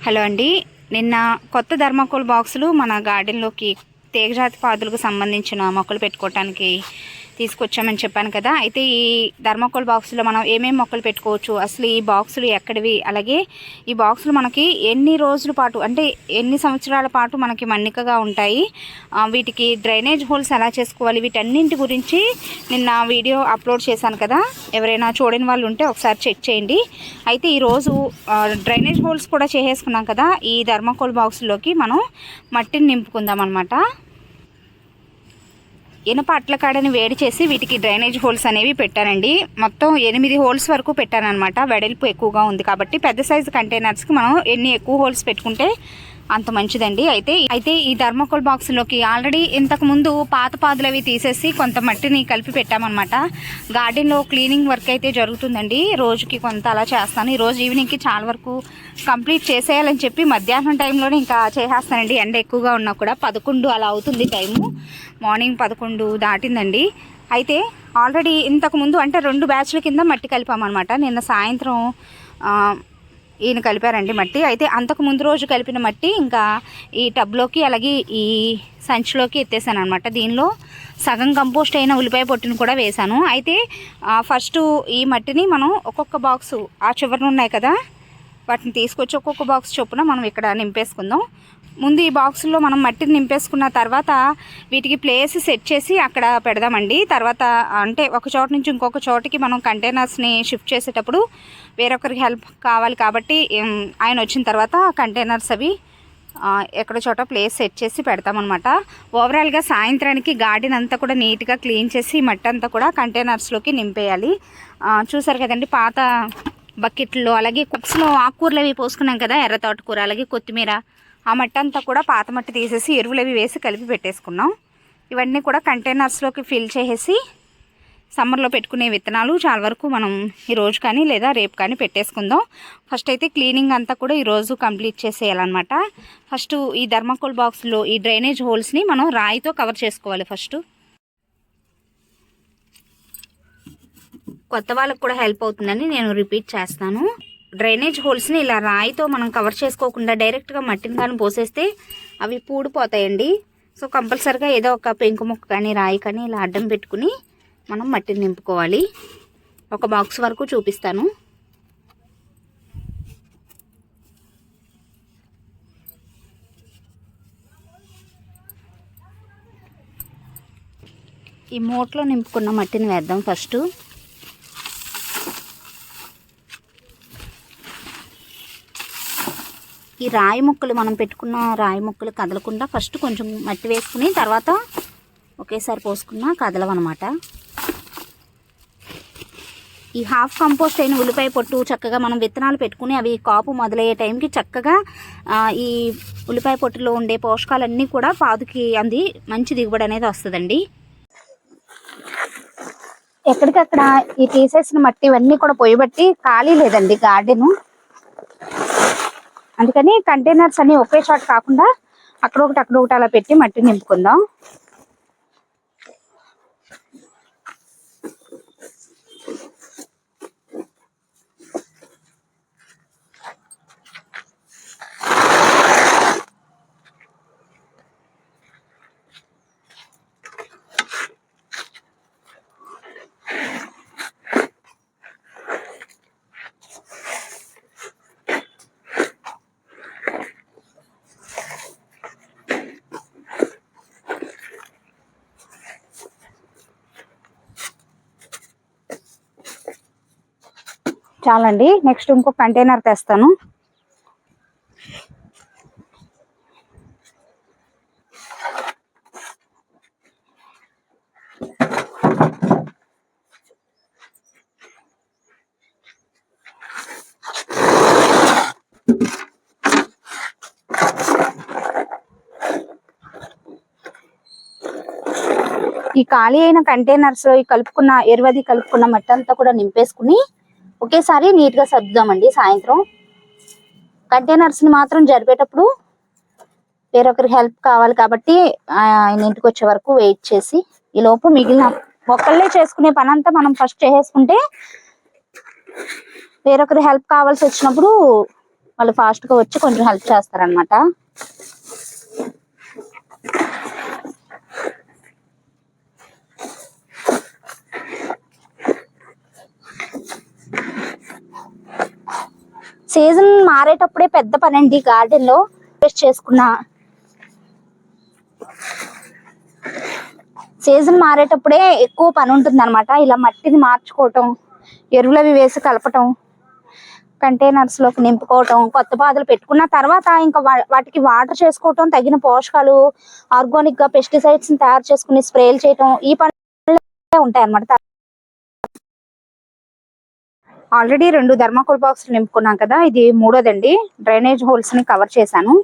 Hello అండి. నిన్న కొత్త ధర్మకోల్ బాక్సులు మన గార్డెన్లోకి తీగజాతి పాదులకు సంబంధించిన మొక్కలు పెట్టుకోవటానికి తీసుకొచ్చామని చెప్పాను కదా. అయితే ఈ ధర్మకోల్ బాక్సులో మనం ఏమేమి మొక్కలు పెట్టుకోవచ్చు? అసలు ఈ బాక్సులు ఎక్కడివి? అలాగే ఈ బాక్సులు మనకి ఎన్ని రోజుల పాటు అంటే ఎన్ని సంవత్సరాల పాటు మనకి మన్నికగా ఉంటాయి? వీటికి డ్రైనేజ్ హోల్స్ ఎలా చేసుకోవాలి? వీటన్నింటి గురించి నిన్న వీడియో అప్లోడ్ చేశాను కదా. ఎవరైనా చూడని వాళ్ళు ఉంటే ఒకసారి చెక్ చేయండి. అయితే ఈరోజు డ్రైనేజ్ హోల్స్ కూడా చేసేసుకున్నాం కదా. ఈ ధర్మకోల్ బాక్సుల్లోకి మనం మట్టిని నింపుకుందాం అనమాట ఇనుప అట్ల కాడని వేడి చేసి వీటికి డ్రైనేజ్ హోల్స్ అనేవి పెట్టానండి మొత్తం ఎనిమిది హోల్స్ వరకు పెట్టానమాట వెడల్పు ఎక్కువగా ఉంది కాబట్టి పెద్ద సైజు కంటైనర్స్కి మనం ఎన్ని ఎక్కువ హోల్స్ పెట్టుకుంటే అంత మంచిదండి. అయితే అయితే ఈ థర్మోకోల్ బాక్స్లోకి ఆల్రెడీ ఇంతకు ముందు పాత పాదులు అవి తీసేసి కొంత మట్టిని కలిపి పెట్టామన్నమాట. గార్డెన్లో క్లీనింగ్ వర్క్ అయితే జరుగుతుందండి. రోజుకి కొంత అలా చేస్తాను. ఈ రోజు ఈవినింగ్కి చాలా వరకు కంప్లీట్ చేసేయాలని చెప్పి మధ్యాహ్నం టైంలోనే ఇంకా చేసేస్తానండి. ఎండ ఎక్కువగా ఉన్నా కూడా పదకొండు అలా అవుతుంది టైము. మార్నింగ్ పదకొండు దాటిందండి. అయితే ఆల్రెడీ ఇంతకుముందు అంటే రెండు బ్యాచ్ల కింద మట్టి కలిపామన్నమాట. నిన్న సాయంత్రం ఈయన కలిపారండి మట్టి. అయితే అంతకు ముందు రోజు కలిపిన మట్టి ఇంకా ఈ టబ్లోకి అలాగే ఈ సంచిలోకి ఎత్తేసాను అనమాట దీనిలో సగం కంపోస్ట్ అయిన ఉల్లిపాయ పొట్టును కూడా వేశాను అయితే ఫస్ట్ ఈ మట్టిని మనం ఒక్కొక్క బాక్సు ఆ చివరన ఉన్నాయి కదా వాటిని తీసుకొచ్చి ఒక్కొక్క బాక్స్ చొప్పున మనం ఇక్కడ నింపేసుకుందాం. ముందు ఈ బాక్సుల్లో మనం మట్టిని నింపేసుకున్న తర్వాత వీటికి ప్లేస్ సెట్ చేసి అక్కడ పెడదామండి. తర్వాత అంటే ఒక చోట నుంచి ఇంకొక చోటకి మనం కంటైనర్స్ని షిఫ్ట్ చేసేటప్పుడు వేరొకరికి హెల్ప్ కావాలి కాబట్టి ఆయన వచ్చిన తర్వాత కంటైనర్స్ అవి ఎక్కడ చోట ప్లేస్ సెట్ చేసి పెడతామన్నమాట. ఓవరాల్గా సాయంత్రానికి గార్డెన్ అంతా కూడా నీట్గా క్లీన్ చేసి మట్టి అంతా కూడా కంటైనర్స్లోకి నింపేయాలి. చూసారు కదండి పాత బకెట్లో అలాగే కుక్స్లో ఆకుకూరలు అవి పోసుకున్నాం కదా ఎర్ర తోటకూర అలాగే కొత్తిమీర ఆ మట్టి అంతా కూడా పాత మట్టి తీసేసి ఎరువులు అవి వేసి కలిపి పెట్టేసుకున్నాం. ఇవన్నీ కూడా కంటైనర్స్లోకి ఫిల్ చేసేసి సమ్మర్లో పెట్టుకునే విత్తనాలు చాలా వరకు మనం ఈరోజు కానీ లేదా రేపు కానీ పెట్టేసుకుందాం. ఫస్ట్ అయితే క్లీనింగ్ అంతా కూడా ఈరోజు కంప్లీట్ చేసేయాలన్నమాట. ఫస్ట్ ఈ ధర్మకోల్ బాక్స్లో ఈ డ్రైనేజ్ హోల్స్ని మనం రాయితో కవర్ చేసుకోవాలి ఫస్ట్ కొత్త వాళ్ళకు కూడా హెల్ప్ అవుతుందని నేను రిపీట్ చేస్తాను. డ్రైనేజ్ హోల్స్ని ఇలా రాయితో మనం కవర్ చేసుకోకుండా డైరెక్ట్గా మట్టిని కానీ పోసేస్తే అవి పూడిపోతాయండి. సో కంపల్సరిగా ఏదో ఒక పెంకు ముక్క కానీ రాయి కానీ ఇలా అడ్డం పెట్టుకుని మనం మట్టిని నింపుకోవాలి. ఒక బాక్స్ వరకు చూపిస్తాను. ఈ మూటలో నింపుకున్న మట్టిని వేద్దాం ఫస్ట్. ఈ రాయి ముక్కలు మనం పెట్టుకున్న రాయి ముక్కలు కదలకుండా ఫస్ట్ కొంచెం మట్టి వేసుకుని తర్వాత ఒకేసారి పోసుకున్న కదలవన్నమాట. ఈ హాఫ్ కంపోస్ట్ అయిన ఉల్లిపాయ పొట్టు చక్కగా మనం విత్తనాలు పెట్టుకుని అవి కాపు మొదలయ్యే టైంకి చక్కగా ఈ ఉల్లిపాయ పొట్టులో ఉండే పోషకాలన్నీ కూడా పాదుకి అంది మంచి దిగుబడి అనేది వస్తుందండి. ఎక్కడికక్కడ ఈ తీసేసిన మట్టి ఇవన్నీ కూడా పోయబట్టి ఖాళీ లేదండి గార్డెను. అందుకని కంటైనర్స్ అన్ని ఒకే చోట కాకుండా అక్కడ ఒకటి అక్కడ ఒకటి అలా పెట్టి మట్టి నింపుకుందాం. చాలండి నెక్స్ట్ ఇంకో కంటైనర్ తెస్తాను. ఈ ఖాళీ అయిన కంటైనర్స్లో ఈ కలుపుకున్న ఎరువది కలుపుకున్న మట్టంతా కూడా నింపేసుకుని ఒకేసారి నీట్గా సర్దుదామండి సాయంత్రం. కంటైనర్స్ని మాత్రం జరిపేటప్పుడు వేరొకరికి హెల్ప్ కావాలి కాబట్టి ఆయన ఇంటికి వచ్చే వరకు వెయిట్ చేసి ఈ లోపు మిగిలిన ఒక్కళ్ళే చేసుకునే పని అంతా మనం ఫస్ట్ చేసేసుకుంటే వేరొకరి హెల్ప్ కావాల్సి వచ్చినప్పుడు వాళ్ళు ఫాస్ట్గా వచ్చి కొంచెం హెల్ప్ చేస్తారనమాట సీజన్ మారేటప్పుడే పెద్ద పని అండి గార్డెన్లో. వేస్ట్ చేసుకున్న. సీజన్ మారేటప్పుడే ఎక్కువ పని ఉంటుంది అనమాట ఇలా మట్టిని మార్చుకోవటం ఎరువులు అవి వేసి కలపటం కంటైనర్స్లోకి నింపుకోవటం కొత్త పాదులు పెట్టుకున్న తర్వాత ఇంకా వా- వాటికి వాటర్ చేసుకోవటం తగిన పోషకాలు ఆర్గానిక్గా పెస్టిసైడ్స్ తయారు చేసుకుని స్ప్రేలు చేయటం ఈ పనులు ఉంటాయి అనమాట ఆల్రెడీ రెండు ధర్మాకోల్ బాక్స్ నింపుకున్నాం కదా ఇది మూడోదండి. డ్రైనేజ్ హోల్స్ని కవర్ చేశాను.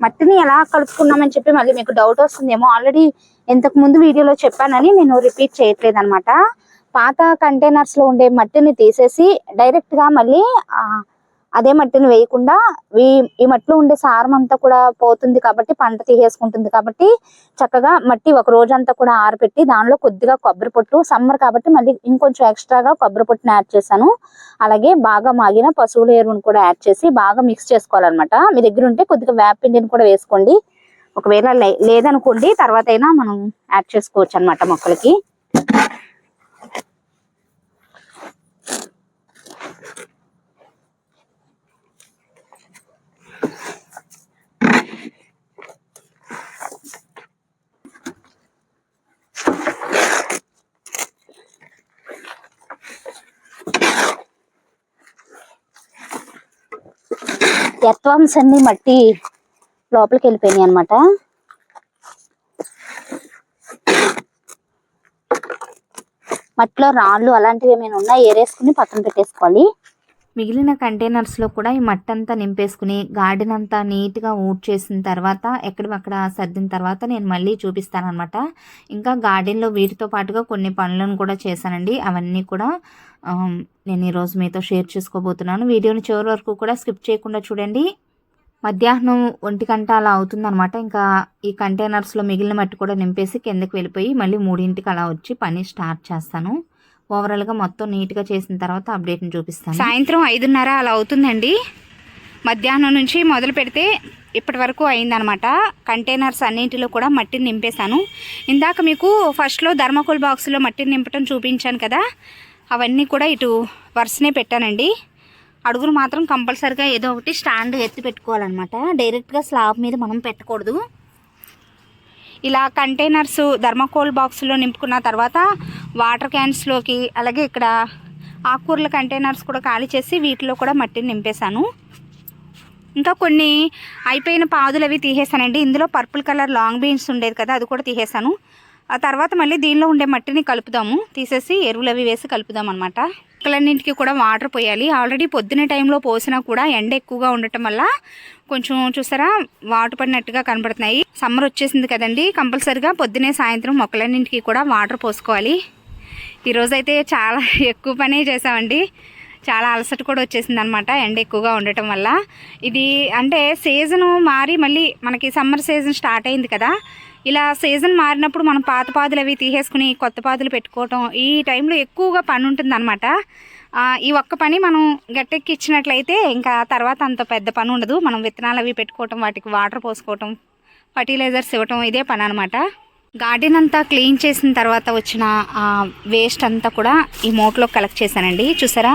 మట్టిని ఎలా కలుపుకున్నామని చెప్పి మళ్ళీ మీకు డౌట్ వస్తుందేమో. ఆల్రెడీ ఇంతకు ముందు వీడియోలో చెప్పానని నేను రిపీట్ చేయట్లేదు అనమాట పాత కంటైనర్స్లో ఉండే మట్టిని తీసేసి డైరెక్ట్గా మళ్ళీ అదే మట్టిని వేయకుండా ఈ ఈ మట్టిలో ఉండే సారం అంతా కూడా పోతుంది కాబట్టి పంట తీసేసుకుంటుంది కాబట్టి చక్కగా మట్టి ఒక రోజంతా కూడా ఆరబెట్టి దానిలో కొద్దిగా కొబ్బరి పొట్టు సమ్మర్ కాబట్టి మళ్ళీ ఇంకొంచెం ఎక్స్ట్రాగా కొబ్బరి పొట్టుని యాడ్ చేశాను. అలాగే బాగా మాగిన పశువుల ఎరువును కూడా యాడ్ చేసి బాగా మిక్స్ చేసుకోవాలన్నమాట. మీ దగ్గర ఉంటే కొద్దిగా వేపిండిని కూడా వేసుకోండి. ఒకవేళ లే- లేదనుకోండి తర్వాత అయినా మనం యాడ్ చేసుకోవచ్చు అన్నమాట మొక్కలకి. ఎర్త్వామ్స్ అన్ని మట్టి లోపలికి వెళ్ళిపోయినాయి అనమాట మట్టిలో రాళ్ళు అలాంటివి ఏమైనా ఉన్నాయి ఏరేసుకుని పక్కన పెట్టేసుకోవాలి. మిగిలిన కంటైనర్స్లో కూడా ఈ మట్టి అంతా నింపేసుకుని గార్డెన్ అంతా నీట్గా ఊడ్ చేసిన తర్వాత ఎక్కడివక్కడ సర్దిన తర్వాత నేను మళ్ళీ చూపిస్తానమాట ఇంకా గార్డెన్లో వీటితో పాటుగా కొన్ని పనులను కూడా చేశానండి. అవన్నీ కూడా నేను ఈరోజు మీతో షేర్ చేసుకోబోతున్నాను. వీడియోని చివరి వరకు కూడా స్కిప్ చేయకుండా చూడండి. మధ్యాహ్నం ఒంటి గంట అలా అవుతుందన్నమాట. ఇంకా ఈ కంటైనర్స్లో మిగిలిన మట్టి కూడా నింపేసి కిందకి వెళ్ళిపోయి మళ్ళీ మూడింటికి అలా వచ్చి పని స్టార్ట్ చేస్తాను. ఓవరాల్గా మొత్తం నీట్గా చేసిన తర్వాత అప్డేట్ని చూపిస్తాను. సాయంత్రం ఐదున్నర అలా అవుతుందండి. మధ్యాహ్నం నుంచి మొదలు పెడితే ఇప్పటి వరకు అయిందనమాట కంటైనర్స్ అన్నింటిలో కూడా మట్టిని నింపేశాను. ఇందాక మీకు ఫస్ట్లో ధర్మకోల్ బాక్స్లో మట్టిని నింపటం చూపించాను కదా అవన్నీ కూడా ఇటు వరుసనే పెట్టానండి. అడుగులు మాత్రం కంపల్సరిగా ఏదో ఒకటి స్టాండ్ ఎత్తి పెట్టుకోవాలన్నమాట. డైరెక్ట్గా స్లాబ్ మీద మనం పెట్టకూడదు. ఇలా కంటైనర్స్ ధర్మకోల్ బాక్స్లో నింపుకున్న తర్వాత వాటర్ క్యాన్స్లోకి అలాగే ఇక్కడ ఆకుకూరల కంటైనర్స్ కూడా ఖాళీ చేసి వీటిలో కూడా మట్టిని నింపేశాను. ఇంకా కొన్ని అయిపోయిన పాదులు అవి తీసేసానండి ఇందులో పర్పుల్ కలర్ లాంగ్ బీన్స్ ఉండేది కదా అది కూడా తీసేసాను ఆ తర్వాత మళ్ళీ దీనిలో ఉండే మట్టిని కలుపుదాము. తీసేసి ఎరువులు అవి వేసి కలుపుదాం అనమాట మొక్కలన్నింటికి కూడా వాటర్ పోయాలి. ఆల్రెడీ పొద్దున టైంలో పోసినా కూడా ఎండ ఎక్కువగా ఉండటం వల్ల కొంచెం చూసారా వాటర్ పడినట్టుగా కనబడుతున్నాయి. సమ్మర్ వచ్చేసింది కదండి. కంపల్సరిగా పొద్దునే సాయంత్రం మొక్కలన్నింటికి కూడా వాటర్ పోసుకోవాలి. ఈరోజైతే చాలా ఎక్కువ పనే చేసామండి చాలా అలసట కూడా వచ్చేసింది అనమాట ఎండ ఎక్కువగా ఉండటం వల్ల. ఇది అంటే సీజను మారి మళ్ళీ మనకి సమ్మర్ సీజన్ స్టార్ట్ అయింది కదా. ఇలా సీజన్ మారినప్పుడు మనం పాత పాదులు అవి తీసేసుకుని కొత్త పాదులు పెట్టుకోవటం ఈ టైంలో ఎక్కువగా పని ఉంటుంది అనమాట ఈ ఒక్క పని మనం గట్టెక్కిచ్చినట్లయితే ఇంకా తర్వాత అంత పెద్ద పని ఉండదు. మనం విత్తనాలు అవి పెట్టుకోవటం వాటికి వాటర్ పోసుకోవటం ఫర్టిలైజర్స్ ఇవ్వటం ఇదే పని అనమాట. గార్డెన్ అంతా క్లీన్ చేసిన తర్వాత వచ్చిన వేస్ట్ అంతా కూడా ఈ మోట్లో కలెక్ట్ చేశానండి. చూసారా?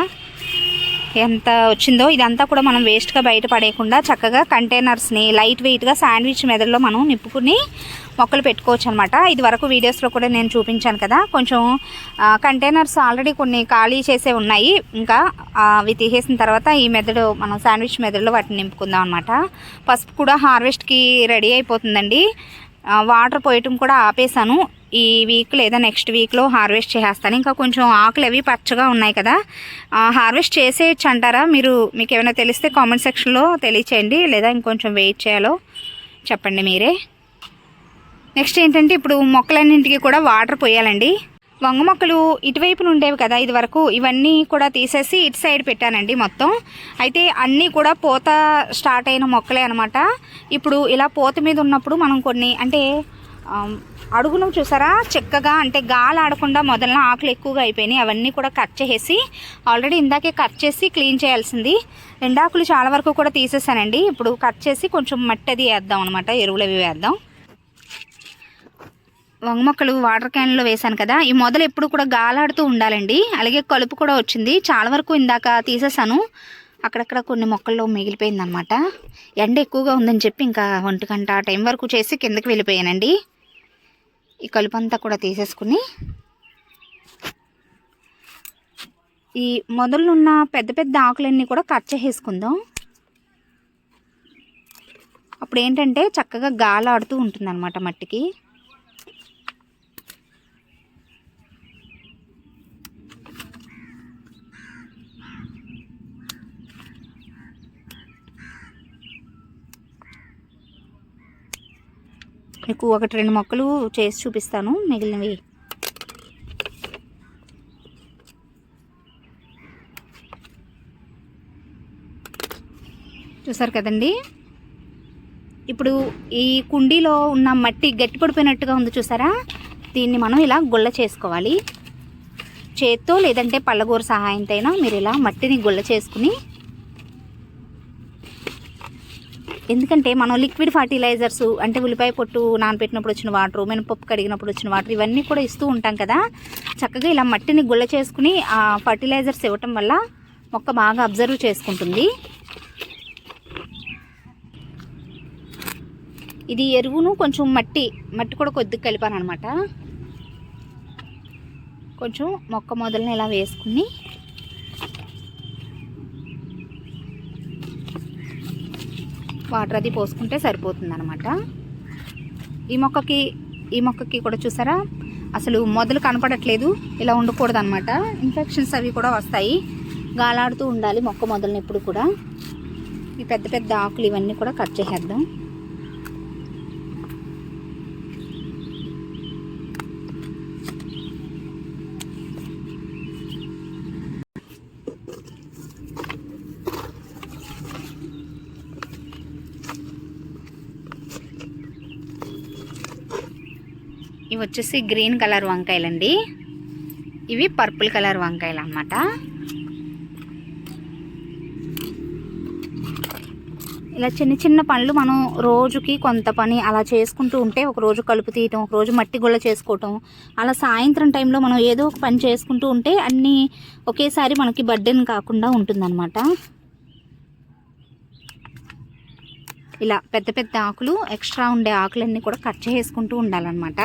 ఎంత వచ్చిందో ఇదంతా కూడా మనం వేస్ట్గా బయట పడేయకుండా చక్కగా కంటైనర్స్ని లైట్ వెయిట్గా శాండ్విచ్ మెదడులో మనం నిప్పుకుని మొక్కలు పెట్టుకోవచ్చు అనమాట ఇది వరకు వీడియోస్లో కూడా నేను చూపించాను కదా కొంచెం కంటైనర్స్ ఆల్రెడీ కొన్ని ఖాళీ చేసే ఉన్నాయి. ఇంకా అవి తీసేసిన తర్వాత ఈ మెదడు మనం శాండ్విచ్ మెదడులో వాటిని నింపుకుందాం అనమాట పసుపు కూడా హార్వెస్ట్కి రెడీ అయిపోతుందండి. వాటర్ పోయటం కూడా ఆపేసాను ఈ వీక్ లేదా నెక్స్ట్ వీక్లో హార్వెస్ట్ చేసేస్తాను. ఇంకా కొంచెం ఆకులు అవి పచ్చగా ఉన్నాయి కదా హార్వెస్ట్ చేసేయచ్చు అంటారా? మీరు మీకు ఏమైనా తెలిస్తే కామెంట్ సెక్షన్లో తెలియచేయండి లేదా ఇంకొంచెం వెయిట్ చేయాలో చెప్పండి మీరే. నెక్స్ట్ ఏంటంటే ఇప్పుడు మొక్కలన్నింటికి కూడా వాటర్ పోయాలండి. వంగ మొక్కలు ఇటువైపున ఉండేవి కదా ఇది వరకు ఇవన్నీ కూడా తీసేసి ఇటు సైడ్ పెట్టానండి మొత్తం. అయితే అన్నీ కూడా పూత స్టార్ట్ అయిన మొక్కలే అనమాట ఇప్పుడు ఇలా పూత మీద ఉన్నప్పుడు మనం కొన్ని అంటే అడుగును చూసారా? చక్కగా అంటే గాలి ఆడకుండా మొదలన ఆకులు ఎక్కువగా అయిపోయినాయి. అవన్నీ కూడా కట్ చేసి ఆల్రెడీ ఇందాకే కట్ చేసి క్లీన్ చేయాల్సింది. ఎండాకులు చాలా వరకు కూడా తీసేసానండి. ఇప్పుడు కట్ చేసి కొంచెం మట్టి అది వేద్దాం అనమాట ఎరువులు అవి వేద్దాం. వంగ మొక్కలు వాటర్ క్యాన్లో వేశాను కదా. ఈ మొదలు ఎప్పుడు కూడా గాలాడుతూ ఉండాలండి. అలాగే కలుపు కూడా వచ్చింది. చాలా వరకు ఇందాక తీసేసాను. అక్కడక్కడ కొన్ని మొక్కల్లో మిగిలిపోయిందనమాట ఎండ ఎక్కువగా ఉందని చెప్పి ఇంకా ఒంటి గంట టైం వరకు చేసి కిందకి వెళ్ళిపోయానండి. ఈ కలుపు అంతా కూడా తీసేసుకుని ఈ మొదలున్న పెద్ద పెద్ద ఆకులన్నీ కూడా కట్ చేసేసుకుందాం. అప్పుడు ఏంటంటే చక్కగా గాలాడుతూ ఉంటుంది అనమాట మట్టికి. మీకు ఒకటి రెండు మొక్కలు చేసి చూపిస్తాను మిగిలినవి. చూసారు కదండి? ఇప్పుడు ఈ కుండీలో ఉన్న మట్టి గట్టి పడిపోయినట్టుగా ఉంది చూసారా? దీన్ని మనం ఇలా గుల్ల చేసుకోవాలి. చేత్తో లేదంటే పళ్ళగూర సహాయంతో అయినా మీరు ఇలా మట్టిని గుల్ల చేసుకుని ఎందుకంటే మనం లిక్విడ్ ఫర్టిలైజర్స్ అంటే ఉల్లిపాయ పొట్టు నానబెట్టినప్పుడు వచ్చిన వాటర్ మినపప్పు కడిగినప్పుడు వచ్చిన వాటర్ ఇవన్నీ కూడా ఇస్తూ ఉంటాం కదా. చక్కగా ఇలా మట్టిని గుల్ల చేసుకుని ఆ ఫర్టిలైజర్స్ ఇవ్వటం వల్ల మొక్క బాగా అబ్జర్వ్ చేసుకుంటుంది. ఇది ఎరువును కొంచెం మట్టి మట్టి కూడా కొద్దిగా కలిపాను అనమాట కొంచెం మొక్క మొదలని ఇలా వేసుకుని వాటర్ అది పోసుకుంటే సరిపోతుంది అనమాట ఈ మొక్కకి ఈ మొక్కకి కూడా చూసారా? అసలు మొదలు కనపడట్లేదు ఇలా ఉండకూడదు అనమాట ఇన్ఫెక్షన్స్ అవి కూడా వస్తాయి. గాలాడుతూ ఉండాలి మొక్క మొదలని ఎప్పుడు కూడా. ఈ పెద్ద పెద్ద ఆకులు ఇవన్నీ కూడా కట్ చేసేద్దాం. ఇవి వచ్చేసి గ్రీన్ కలర్ వంకాయలండి. ఇవి పర్పుల్ కలర్ వంకాయలు అన్నమాట ఇలా చిన్న చిన్న పనులు మనం రోజుకి కొంత పని అలా చేసుకుంటూ ఉంటే ఒక రోజు కలుపు తీయటం ఒక రోజు మట్టి గుళ్ళ చేసుకోవటం అలా సాయంత్రం టైంలో మనం ఏదో ఒక పని చేసుకుంటూ ఉంటే అన్నీ ఒకేసారి మనకి బర్డెన్ కాకుండా ఉంటుందన్నమాట. ఇలా పెద్ద పెద్ద ఆకులు ఎక్స్ట్రా ఉండే ఆకులన్నీ కూడా కట్ చేసుకుంటూ ఉండాలన్నమాట.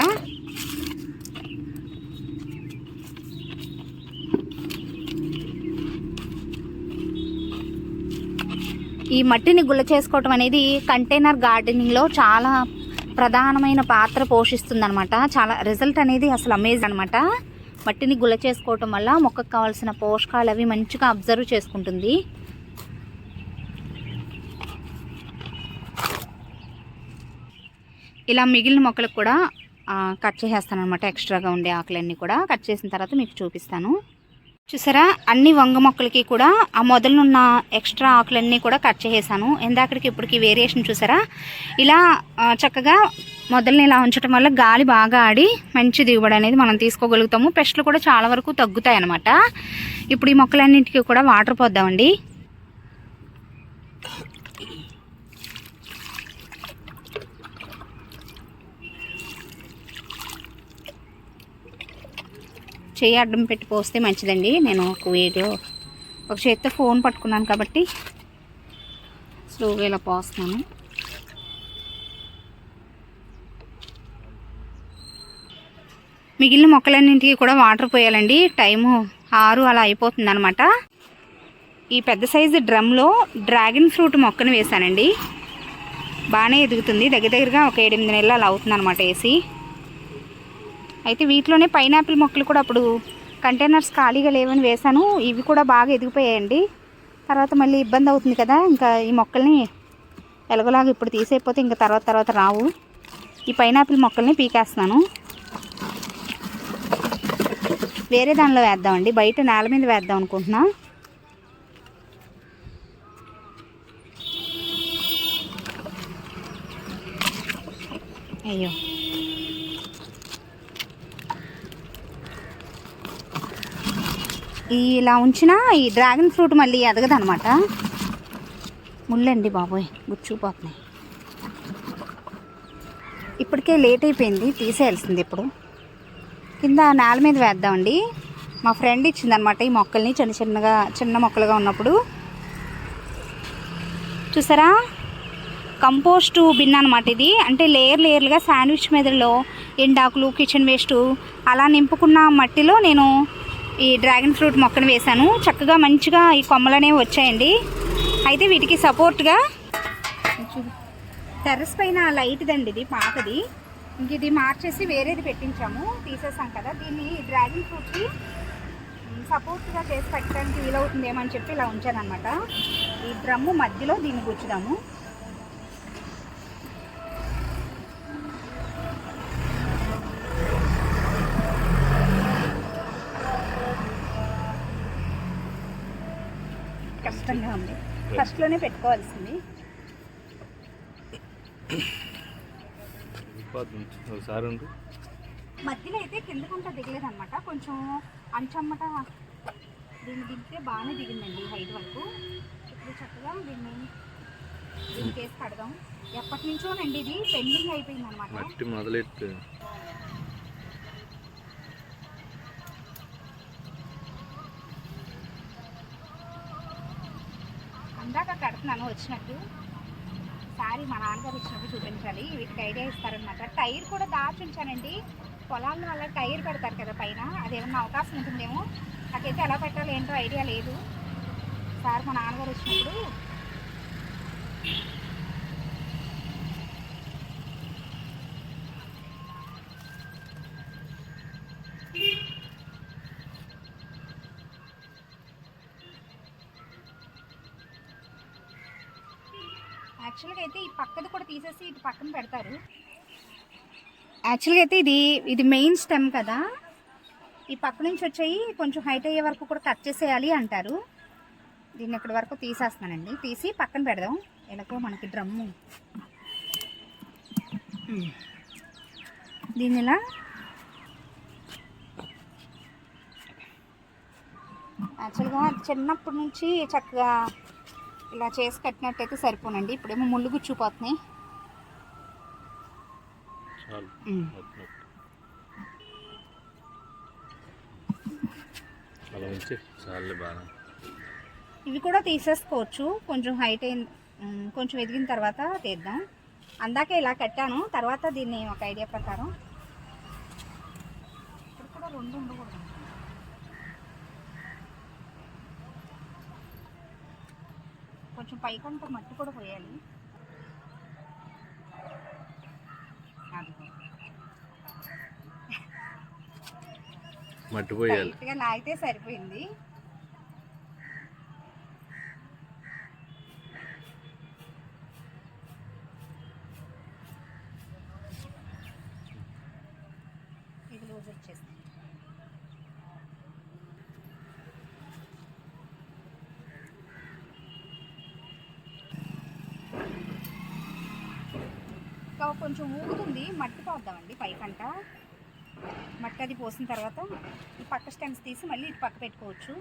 ఈ మట్టిని గుల్ల చేసుకోవటం అనేది కంటైనర్ గార్డెనింగ్లో చాలా ప్రధానమైన పాత్ర పోషిస్తుంది అనమాట చాలా రిజల్ట్ అనేది అసలు అమేజ్ అనమాట మట్టిని గుల్ల చేసుకోవటం వల్ల మొక్కకు కావాల్సిన పోషకాలు అవి మంచిగా అబ్జర్వ్ చేసుకుంటుంది. ఇలా మిగిలిన మొక్కలకు కూడా కట్ చేసేస్తాను అనమాట ఎక్స్ట్రాగా ఉండే ఆకులన్నీ కూడా. కట్ చేసిన తర్వాత మీకు చూపిస్తాను. చూసారా? అన్ని వంగ మొక్కలకి కూడా ఆ మొదలనున్న ఎక్స్ట్రా ఆకులన్నీ కూడా కట్ చేసేసాను. ఎందాకడికి ఇప్పటికి వేరియేషన్ చూసారా? ఇలా చక్కగా మొదలని ఇలా ఉంచడం వల్ల గాలి బాగా ఆడి మంచి దిగుబడి అనేది మనం తీసుకోగలుగుతాము. పెస్ట్లు కూడా చాలా వరకు తగ్గుతాయి అన్నమాట ఇప్పుడు ఈ మొక్కలన్నింటికి కూడా వాటర్ పోద్దామండి. చేయి అడ్డం పెట్టి పోస్తే మంచిదండి. నేను ఒక వీడియో ఒక చేతితో ఫోన్ పట్టుకున్నాను కాబట్టి స్లోగా ఇలా పోస్తున్నాను. మిగిలిన మొక్కలన్నింటికి కూడా వాటర్ పోయాలండి. టైము ఆరు అలా అయిపోతుంది అనమాట ఈ పెద్ద సైజు డ్రమ్లో డ్రాగన్ ఫ్రూట్ మొక్కను వేశానండి. బాగానే ఎదుగుతుంది. దగ్గర దగ్గరగా ఒక ఏడెనిమిది నెలలు అలా అవుతుంది అనమాట వేసి. అయితే వీటిలోనే పైనాపిల్ మొక్కలు కూడా అప్పుడు కంటైనర్స్ ఖాళీగా లేవని వేశాను. ఇవి కూడా బాగా ఎదిగిపోయాయండి. తర్వాత మళ్ళీ ఇబ్బంది అవుతుంది కదా ఇంకా ఈ మొక్కల్ని ఎలాగోలాగా ఇప్పుడు తీసేయకపోతే ఇంకా తర్వాత తర్వాత రావు. ఈ పైనాపిల్ మొక్కల్ని పీకేస్తున్నాను. వేరే దానిలో వేద్దామండి. బయట నేల మీద వేద్దాం అనుకుంటున్నా. అయ్యో. ఇలా ఉంచిన ఈ డ్రాగన్ ఫ్రూట్ మళ్ళీ ఎదగదనమాట ముళ్ళండి బాబోయ్ గుచ్చుకుపోతున్నాయి ఇప్పటికే లేట్ అయిపోయింది తీసేయాల్సింది ఇప్పుడు. కింద నేల మీద వేద్దామండి. మా ఫ్రెండ్ ఇచ్చిందనమాట ఈ మొక్కల్ని చిన్న చిన్నగా చిన్న మొక్కలుగా ఉన్నప్పుడు. చూసారా? కంపోస్ట్ బిన్ అనమాట ఇది. అంటే లేయర్ లేయర్లుగా శాండ్విచ్ మీదలో ఎండాకులు కిచెన్ వేస్ట్ అలా నింపుకున్న మట్టిలో నేను ఈ డ్రాగన్ ఫ్రూట్ మొక్కను వేశాను. చక్కగా మంచిగా ఈ కొమ్మలు అనేవి వచ్చాయండి. అయితే వీటికి సపోర్ట్గా టెర్రస్ పైన లైట్ దండి ఇది పాతది. ఇంక ఇది మార్చేసి వేరేది పెట్టించాము. తీసేసాం కదా. దీన్ని డ్రాగన్ ఫ్రూట్కి సపోర్ట్గా చేసి పెట్టడానికి వీలవుతుందేమో అని చెప్పి ఇలా ఉంచాను అనమాట ఈ డ్రమ్ము మధ్యలో దీన్ని గుచ్చుదాము. కష్టంగా ఉంది. ఫస్ట్లోనే పెట్టుకోవాల్సింది. మధ్యలో అయితే కిందకుంటా దిగలేదు అనమాట కొంచెం అంచమ్మట దీన్ని దిగితే బాగానే దిగిందండి హైట్ వరకు. ఇప్పుడు చక్కగా దీన్ని దీనికి వేసి కడదాం. ఎప్పటి నుంచోనండి ఇది? పెండింగ్ అయిపోయింది అనమాట చూపిస్తున్నాను వచ్చినట్టు. సారీ మా నాన్నగారు ఇచ్చినట్టు చూపించాలి. వీటికి ఐడియా ఇస్తారనమాట టైర్ కూడా దాచి ఉంచానండి. పొలాల్లో వల్ల టైర్ పెడతారు కదా పైన. అదేమన్నా అవకాశం ఉంటుందేమో? నాకైతే ఎలా పెట్టాలో ఏంటో ఐడియా లేదు. సార్ మా నాన్నగారు వచ్చినప్పుడు యాక్చువల్గా అయితే ఈ పక్కది కూడా తీసేసి ఇటు పక్కన పెడతారు. యాక్చువల్గా అయితే ఇది ఇది మెయిన్ స్టెమ్ కదా. ఈ పక్క నుంచి వచ్చాయి కొంచెం హైట్ అయ్యే వరకు కూడా కట్ చేసేయాలి అంటారు. దీన్ని ఇక్కడి వరకు తీసేస్తున్నానండి. తీసి పక్కన పెడదాం. ఎలాగో మనకి డ్రమ్ము. దీన్ని ఇలా యాక్చువల్గా చిన్నప్పటి నుంచి చక్కగా ఇలా చేసి కట్టినట్టయితే సరిపోనండి. ఇప్పుడేమో ముళ్ళు గుచ్చుపోతున్నాయి. ఇవి కూడా తీసేసుకోవచ్చు. కొంచెం హైట్ అయిన కొంచెం ఎదిగిన తర్వాత తీద్దాం. అందాకే ఇలా కట్టాను. తర్వాత దీన్ని ఒక ఐడియా ప్రకారం. ఇక్కడ కూడా రెండు ఉండకూడదు. కొంచెం పైకంత మట్టి కూడా పోయాలి. మట్టి పోయాలి. లాగితే సరిపోయింది ఇది లూజ్ వచ్చేసింది ఇంకా కొంచెం ఊగుతుంది. మట్టి పోద్దామండి పైకంట మట్టి అది పోసిన తర్వాత ఈ పక్క స్టెమ్స్ తీసి మళ్ళీ ఇటు పక్క పెట్టుకోవచ్చు.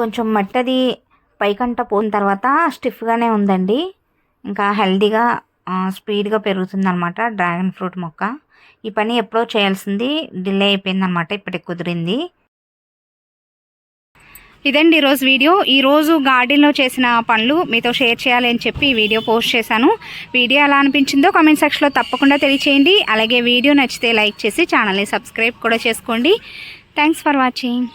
కొంచెం మట్టది పైకంట పోయిన తర్వాత స్టిఫ్గానే ఉందండి. ఇంకా హెల్దీగా స్పీడ్గా పెరుగుతుంది అనమాట డ్రాగన్ ఫ్రూట్ మొక్క. ఈ పని ఎప్పుడో చేయాల్సింది డిలే అయిపోయిందనమాట ఇప్పటికి కుదిరింది. ఇదండి ఈరోజు వీడియో. ఈరోజు గార్డెన్లో చేసిన పనులు మీతో షేర్ చేయాలి అని చెప్పి వీడియో పోస్ట్ చేశాను. వీడియో ఎలా అనిపించిందో కామెంట్ సెక్షన్లో తప్పకుండా తెలియచేయండి. అలాగే వీడియో నచ్చితే లైక్ చేసి ఛానల్ని సబ్స్క్రైబ్ కూడా చేసుకోండి. Thanks for watching.